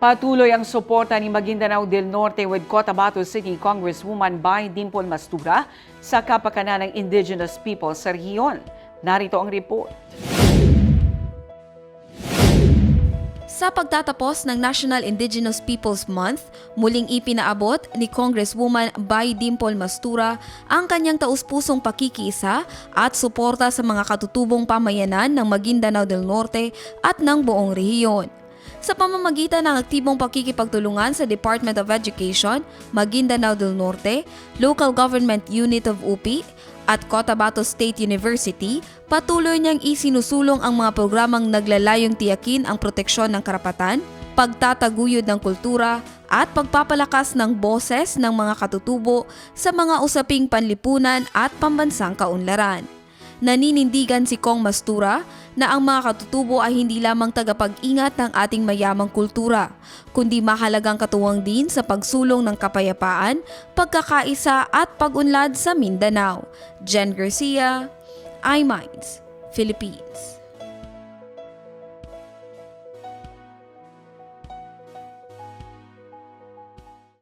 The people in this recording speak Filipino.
Patuloy ang suporta ni Maguindanao del Norte with Cotabato City Congresswoman Bay Dimple Mastura sa kapakanan ng indigenous people sa rehiyon. Narito ang report. Sa pagtatapos ng National Indigenous Peoples Month, muling ipinaabot ni Congresswoman Bay Dimple Mastura ang kanyang taus-pusong pakikiisa at suporta sa mga katutubong pamayanan ng Maguindanao del Norte at ng buong rehiyon. Sa pamamagitan ng aktibong pakikipagtulungan sa Department of Education, Maguindanao del Norte, Local Government Unit of UP, at Cotabato State University, patuloy niyang isinusulong ang mga programang naglalayong tiyakin ang proteksyon ng karapatan, pagtataguyod ng kultura, at pagpapalakas ng boses ng mga katutubo sa mga usaping panlipunan at pambansang kaunlaran. Naninindigan si Kong Mastura na ang mga katutubo ay hindi lamang tagapag-ingat ng ating mayamang kultura, kundi mahalagang katuwang din sa pagsulong ng kapayapaan, pagkakaisa at pag-unlad sa Mindanao. Jen Garcia, iMinds, Philippines.